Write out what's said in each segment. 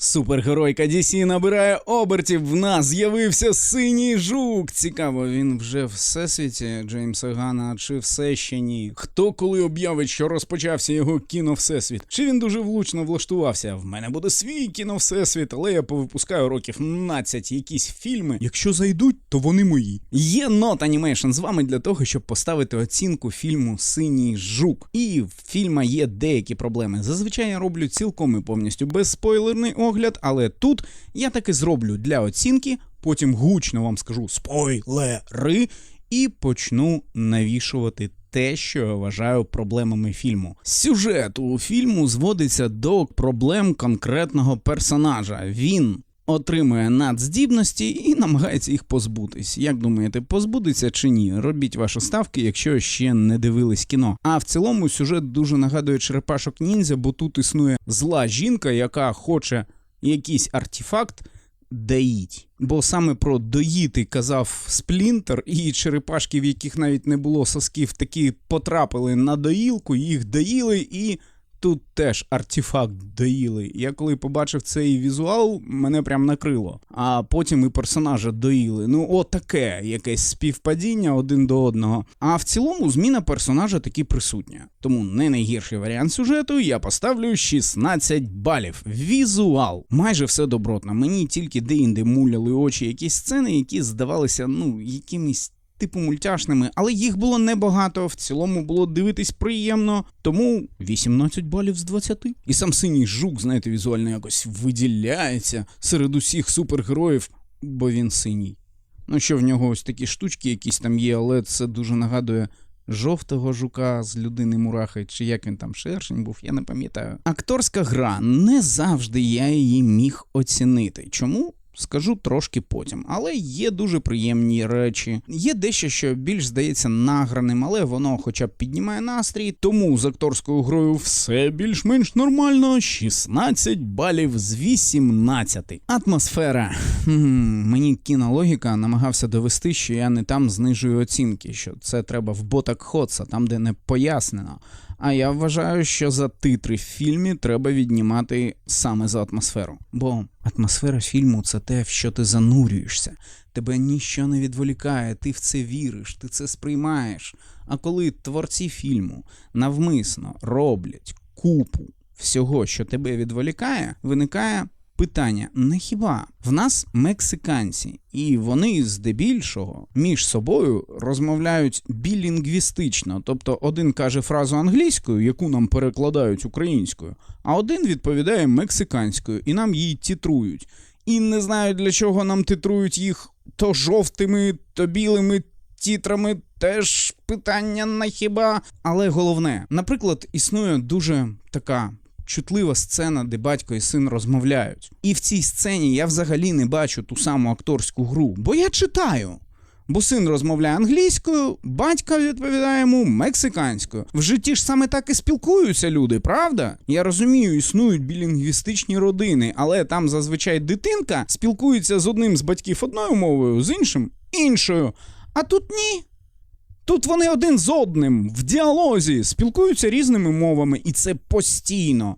Супергеройка DC набирає обертів. В нас з'явився синій жук. Цікаво, він вже в всесвіті Джеймса Гана, чи все ще ні? Хто коли об'явить, що розпочався його кіно всесвіт? Чи він дуже влучно влаштувався? В мене буде свій кіно всесвіт, але я повипускаю років 15 якісь фільми. Якщо зайдуть, то вони мої. Є Not Animation з вами для того, щоб поставити оцінку фільму Синій жук. І в фільма є деякі проблеми. Зазвичай я роблю цілком і повністю безспойлерний огляд, але тут я таки зроблю для оцінки, потім гучно вам скажу спойлери і почну навішувати. Те, що я вважаю проблемами фільму. Сюжет у фільму зводиться до проблем конкретного персонажа. Він отримує надздібності і намагається їх позбутись. Як думаєте, позбудеться чи ні? Робіть ваші ставки, якщо ще не дивились кіно. А в цілому сюжет дуже нагадує черепашок ніндзя, бо тут існує зла жінка, яка хоче якийсь артефакт. Доїть. Бо саме про доїти казав Сплінтер, і черепашки, в яких навіть не було сосків, такі потрапили на доїлку, їх доїли, і тут теж артефакт доїли. Я коли побачив цей візуал, мене прям накрило. А потім і персонажа доїли. Ну, отаке якесь співпадіння один до одного. А в цілому зміна персонажа таки присутня. Тому не найгірший варіант сюжету я поставлю 16 балів. Візуал. Майже все добротно. Мені тільки де-інде муляли очі якісь сцени, які здавалися, ну, якимись. Типу мультяшними, але їх було небагато. В цілому було дивитись приємно, тому 18 балів з 20. І сам синій жук, знаєте, візуально якось виділяється серед усіх супергероїв, бо він синій. Ну що в нього ось такі штучки якісь там є, але це дуже нагадує жовтого жука з людини мурахи, чи як він там шершень був, я не пам'ятаю. Акторська гра не завжди я її міг оцінити. Чому? Скажу трошки потім, але є дуже приємні речі. Є дещо, що більш здається награним, але воно хоча б піднімає настрій. Тому з акторською грою все більш-менш нормально. 16 балів з 18. Атмосфера. Хм, мені кінологіка намагався довести, що я не там знижую оцінки, що це треба в ботак Хотса, там де не пояснено. А я вважаю, що за титри в фільмі треба віднімати саме за атмосферу. Бо атмосфера фільму це те, в що ти занурюєшся. Тебе ніщо не відволікає, ти в це віриш, ти це сприймаєш. А коли творці фільму навмисно роблять купу всього, що тебе відволікає, виникає питання: не хіба в нас мексиканці, і вони здебільшого між собою розмовляють білінгвістично, тобто один каже фразу англійською, яку нам перекладають українською, а один відповідає мексиканською, і нам її тітрують. І не знаю для чого нам титрують їх то жовтими, то білими тітрами. Теж питання на хіба. Але головне, наприклад, існує дуже така чутлива сцена, де батько і син розмовляють. І в цій сцені я взагалі не бачу ту саму акторську гру, бо я читаю. Бо син розмовляє англійською, батько відповідає йому мексиканською. В житті ж саме так і спілкуються люди, правда? Я розумію, існують білінгвістичні родини, але там зазвичай дитинка спілкується з одним з батьків одною мовою, з іншим іншою. А тут ні. Тут вони один з одним в діалозі спілкуються різними мовами, і це постійно.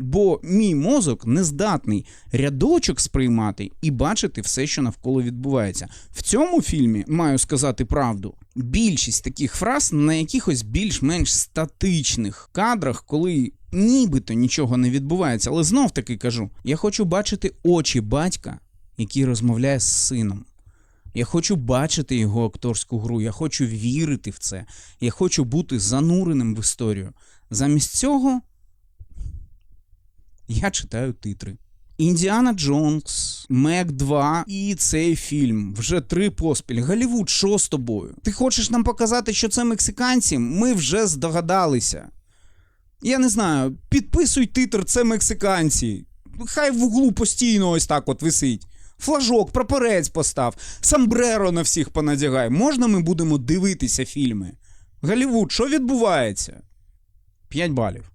Бо мій мозок не здатний рядочок сприймати і бачити все, що навколо відбувається. В цьому фільмі маю сказати правду. Більшість таких фраз на якихось більш-менш статичних кадрах, коли нібито нічого не відбувається. Але знов таки кажу: я хочу бачити очі батька, який розмовляє з сином. Я хочу бачити його акторську гру, я хочу вірити в це, я хочу бути зануреним в історію. Замість цього я читаю титри. Індіана Джонс, Мек 2 і цей фільм. Вже три поспіль. Голівуд, що з тобою? Ти хочеш нам показати, що це мексиканці? Ми вже здогадалися. Я не знаю, підписуй титр, це мексиканці. Хай в углу постійно ось так от висить. Флажок, прапорець постав, самбреро на всіх понадягай. Можна ми будемо дивитися фільми? Голівуд, що відбувається? 5 балів.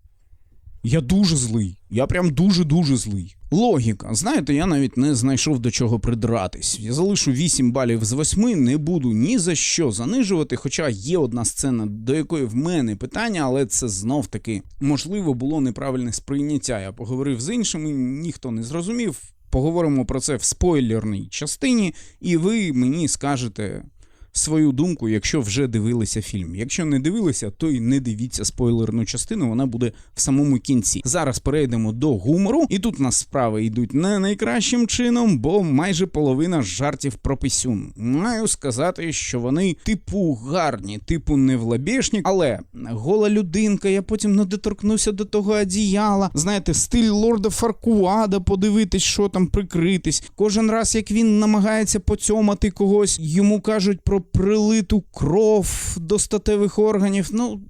Я дуже злий. Я прям дуже-дуже злий. Логіка. Знаєте, я навіть не знайшов до чого придратись. Я залишу 8 балів з 8, не буду ні за що занижувати. Хоча є одна сцена, до якої в мене питання, але це знов таки можливо було неправильне сприйняття. Я поговорив з іншими, ніхто не зрозумів. Поговоримо про це в спойлерній частині, і ви мені скажете свою думку, якщо вже дивилися фільм. Якщо не дивилися, то й не дивіться спойлерну частину, вона буде в самому кінці. Зараз перейдемо до гумору, і тут нас справи йдуть не найкращим чином, бо майже половина жартів про писюн. Маю сказати, що вони типу гарні, типу не в лабєшник, але гола людинка, я потім не доторкнуся до того одіяла. Знаєте, стиль лорда Фаркуада, подивитись, що там прикритись. Кожен раз, як він намагається поцьомати когось, йому кажуть про прилиту кров до статевих органів. Ну.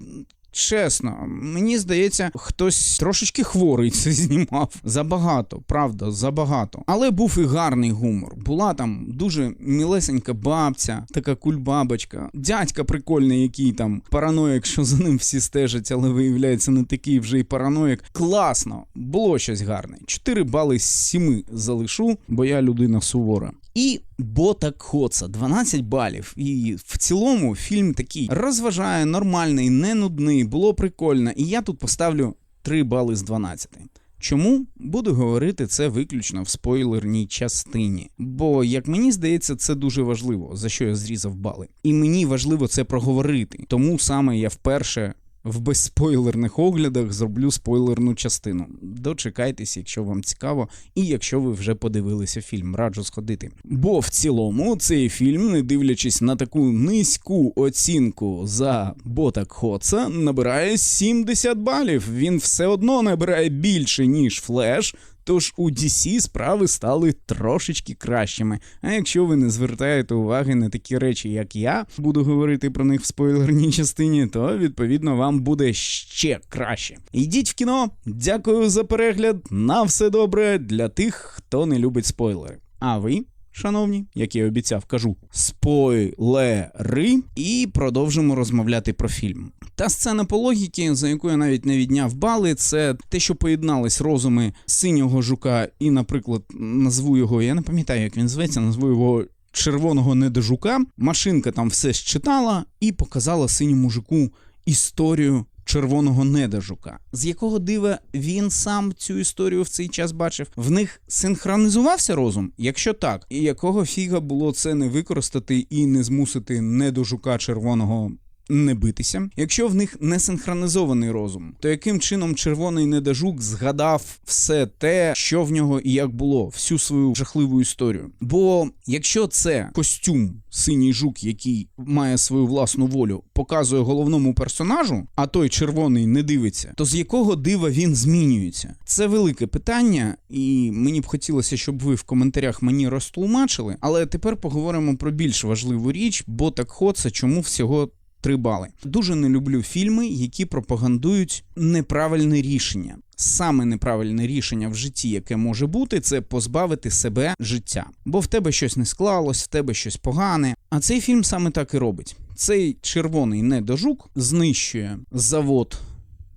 Чесно, мені здається, хтось трошечки хворий це знімав. Забагато, правда, забагато. Але був і гарний гумор. Була там дуже мілесенька бабця, така кульбабочка, дядька прикольний, який там параноїк, що за ним всі стежать, але виявляється не такий вже й параноїк. Класно, було щось гарне. 4 бали з 7 залишу, бо я людина сувора. І Бота Коца 12 балів. І в цілому фільм такий розважає, нормальний, не нудний, було прикольно. І я тут поставлю 3 бали з 12. Чому буду говорити це виключно в спойлерній частині? Бо, як мені здається, це дуже важливо, за що я зрізав бали. І мені важливо це проговорити. Тому саме я вперше в безспойлерних оглядах зроблю спойлерну частину. Дочекайтесь, якщо вам цікаво, і якщо ви вже подивилися фільм, раджу сходити. Бо в цілому цей фільм, не дивлячись на таку низьку оцінку за бота Хоца, набирає 70 балів. Він все одно набирає більше, ніж флеш. Тож у DC справи стали трошечки кращими. А якщо ви не звертаєте уваги на такі речі, як я буду говорити про них в спойлерній частині, то відповідно вам буде ще краще. Йдіть в кіно, дякую за перегляд. На все добре для тих, хто не любить спойлери. А ви? Шановні, як я обіцяв, кажу спойлери, і продовжимо розмовляти про фільм. Та сцена по логіки, за яку я навіть не відняв бали, це те, що поєднались розуми синього жука, і, наприклад, назву його, я не пам'ятаю, як він зветься, назву його. Червоного недожука, машинка там все считала і показала синьому жуку історію червоного недожука. З якого дива він сам цю історію в цей час бачив? В них синхронізувався розум? Якщо так, і якого фіга було це не використати і не змусити недожука червоного не битися. Якщо в них не синхронізований розум, то яким чином червоний недожук згадав все те, що в нього і як було, всю свою жахливу історію? Бо якщо це костюм, синій жук, який має свою власну волю, показує головному персонажу, а той червоний не дивиться, то з якого дива він змінюється? Це велике питання, і мені б хотілося, щоб ви в коментарях мені розтлумачили. Але тепер поговоримо про більш важливу річ, бо так хоце, чому всього. Три бали. Дуже не люблю фільми, які пропагандують неправильне рішення. Саме неправильне рішення в житті, яке може бути, це позбавити себе життя. Бо в тебе щось не склалось, в тебе щось погане. А цей фільм саме так і робить. Цей червоний недожук знищує завод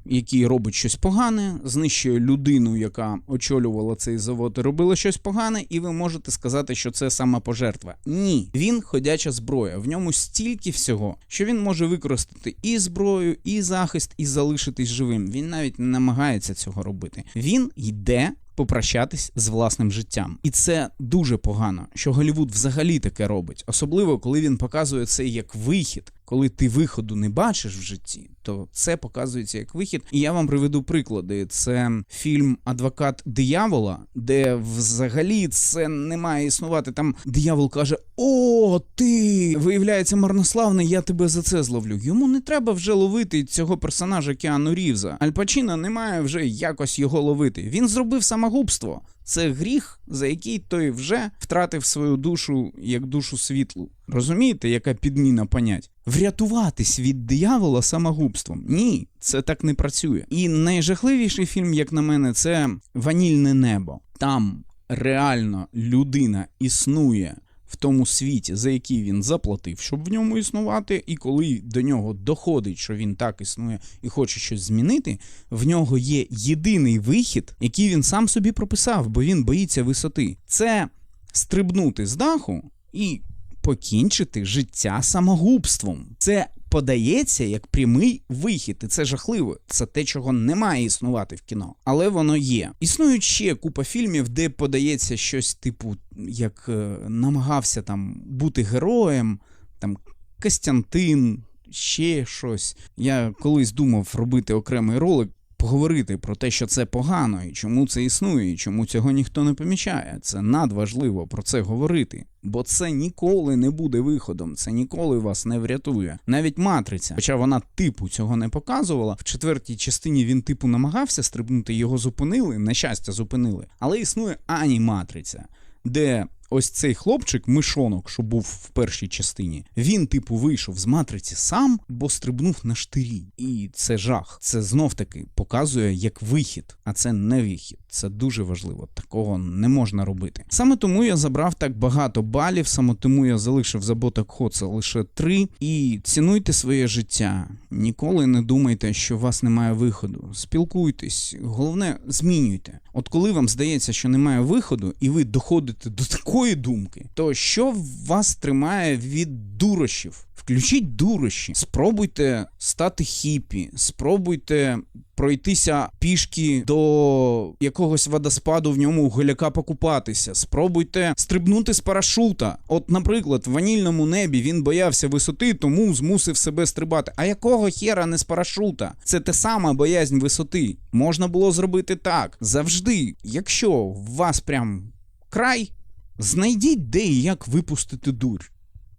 який робить щось погане, знищує людину, яка очолювала цей завод, і робила щось погане, і ви можете сказати, що це самопожертва. Ні, він ходяча зброя. В ньому стільки всього, що він може використати і зброю, і захист, і залишитись живим. Він навіть не намагається цього робити. Він йде. Попрощатись з власним життям, і це дуже погано, що Голівуд взагалі таке робить, особливо коли він показує це як вихід, коли ти виходу не бачиш в житті, то це показується як вихід. І я вам приведу приклади. Це фільм Адвокат диявола, де взагалі це не має існувати. Там диявол каже: О, ти виявляється марнославний, я тебе за це зловлю. Йому не треба вже ловити цього персонажа Кіану Рівза. Аль Пачіно не має вже якось його ловити. Він зробив самогубство. Це гріх, за який той вже втратив свою душу як душу світлу. Розумієте, яка підміна понять? Врятуватись від диявола самогубством. Ні, це так не працює. І найжахливіший фільм, як на мене, це Ванільне небо. Там реально людина існує в тому світі, за який він заплатив, щоб в ньому існувати, і коли до нього доходить, що він так існує і хоче щось змінити, в нього є єдиний вихід, який він сам собі прописав, бо він боїться висоти. Це стрибнути з даху і покінчити життя самогубством. Це подається як прямий вихід, і це жахливо. Це те, чого не має існувати в кіно, але воно є. Існують ще купа фільмів, де подається щось типу, як е, намагався там бути героєм, там Костянтин, ще щось. Я колись думав робити окремий ролик. Поговорити про те, що це погано, і чому це існує, і чому цього ніхто не помічає. Це надважливо про це говорити, бо це ніколи не буде виходом, це ніколи вас не врятує. Навіть матриця, хоча вона типу цього не показувала. В четвертій частині він типу намагався стрибнути, його зупинили. На щастя, зупинили. Але існує аніматриця, де ось цей хлопчик, мишонок, що був в першій частині, він, типу, вийшов з матриці сам, бо стрибнув на штирі. І це жах. Це знов таки показує як вихід, а це не вихід. Це дуже важливо. Такого не можна робити. Саме тому я забрав так багато балів, саме тому я залишив заботок Хоца лише три. І цінуйте своє життя. Ніколи не думайте, що у вас немає виходу. Спілкуйтесь, головне, змінюйте. От коли вам здається, що немає виходу, і ви доходите до такої думки, то що вас тримає від дурощів? Включіть дурощі, спробуйте стати хіпі, спробуйте пройтися пішки до якогось водоспаду в ньому голяка покупатися. Спробуйте стрибнути з парашута. От, наприклад, в ванільному небі він боявся висоти, тому змусив себе стрибати. А якого хера не з парашута? Це те саме боязнь висоти. Можна було зробити так. Завжди, якщо у вас прям край, знайдіть де і як випустити дурь.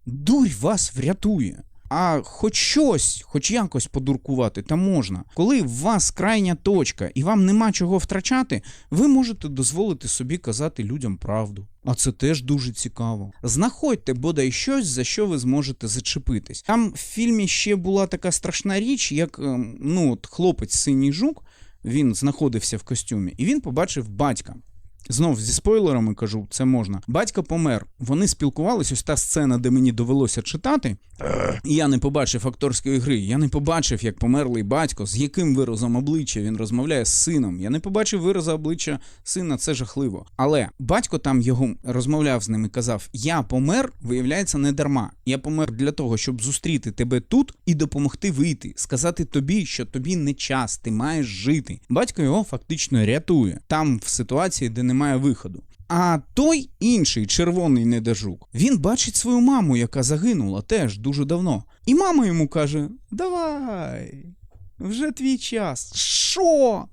Дурь вас врятує. А хоч щось, хоч якось подуркувати, та можна. Коли в вас крайня точка і вам нема чого втрачати, ви можете дозволити собі казати людям правду. А це теж дуже цікаво. Знаходьте бодай щось, за що ви зможете зачепитись. Там в фільмі ще була така страшна річ, як ем, ну, от хлопець синій жук, він знаходився в костюмі, і він побачив батька. Знов зі спойлерами кажу, це можна. Батько помер. Вони спілкувались. Ось та сцена, де мені довелося читати. І я не побачив акторської гри. Я не побачив, як померлий батько, з яким виразом обличчя він розмовляє з сином. Я не побачив вираза обличчя сина, це жахливо. Але батько там його розмовляв з ним і казав: Я помер, виявляється, не дарма. Я помер для того, щоб зустріти тебе тут і допомогти вийти, сказати тобі, що тобі не час, ти маєш жити. Батько його фактично рятує там в ситуації, де немає виходу. А той інший червоний недожук, він бачить свою маму, яка загинула теж дуже давно. І мама йому каже: Давай, вже твій час. Що?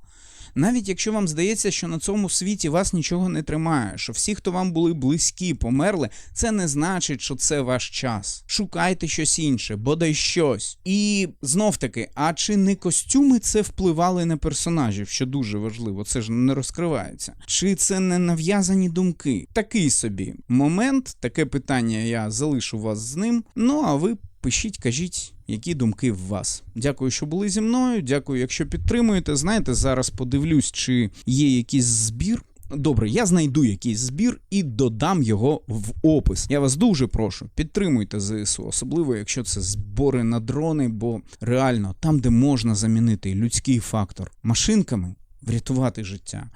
Навіть якщо вам здається, що на цьому світі вас нічого не тримає, що всі, хто вам були близькі, померли, це не значить, що це ваш час. Шукайте щось інше, бодай щось. І знов таки, а чи не костюми це впливали на персонажів, що дуже важливо, це ж не розкривається. Чи це не нав'язані думки? Такий собі момент, таке питання я залишу вас з ним. Ну а ви пишіть, кажіть, які думки в вас. Дякую, що були зі мною. Дякую, якщо підтримуєте. Знаєте, зараз подивлюсь, чи є якийсь збір. Добре, я знайду якийсь збір і додам його в опис. Я вас дуже прошу, підтримуйте ЗСУ, особливо якщо це збори на дрони, бо реально там, де можна замінити людський фактор машинками, врятувати життя.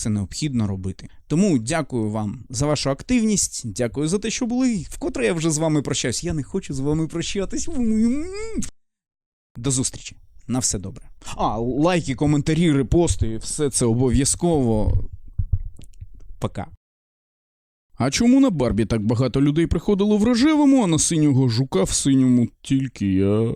Це необхідно робити. Тому дякую вам за вашу активність. Дякую за те, що були. Вкотре я вже з вами прощаюсь. Я не хочу з вами прощатись. До зустрічі. На все добре. А, лайки, коментарі, репости, все це обов'язково. Пока. А чому на Барбі так багато людей приходило в рожевому, а на синього жука в синьому тільки я?